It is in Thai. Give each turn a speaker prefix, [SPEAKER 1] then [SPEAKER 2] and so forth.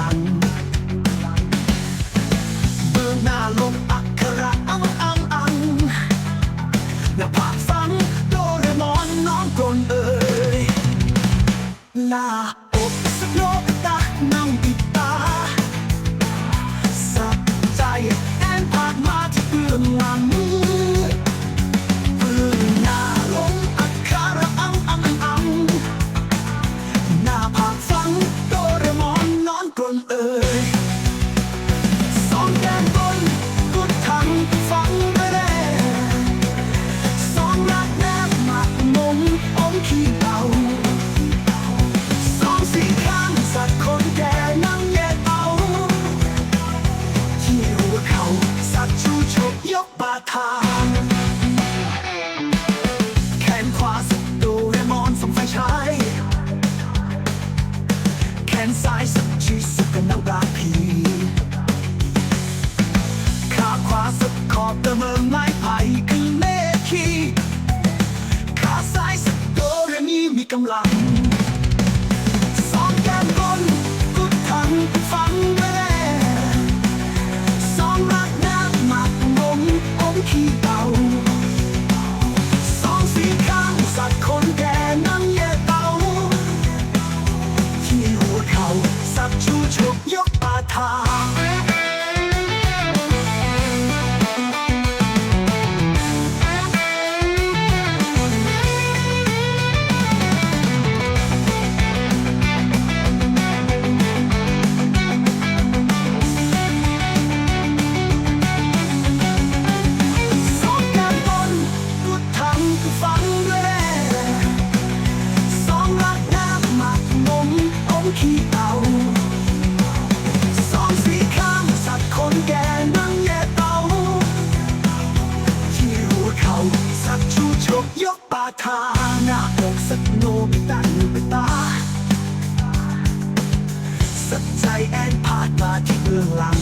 [SPEAKER 1] ลัง เบื้องหน้าลง นซ้ายสุดชีสุกันนราพีขาขวาสุดขอบตะเมืองไม้ไผ่คือเมคีขาซ้ายสุดโดเรมีมีกำลัง สองแก้มบนกุดทังฟัง ทาหน้าอกสักโนไปตาหนูไปตา สัใจแอนพาดมาที่เบื้องหลัง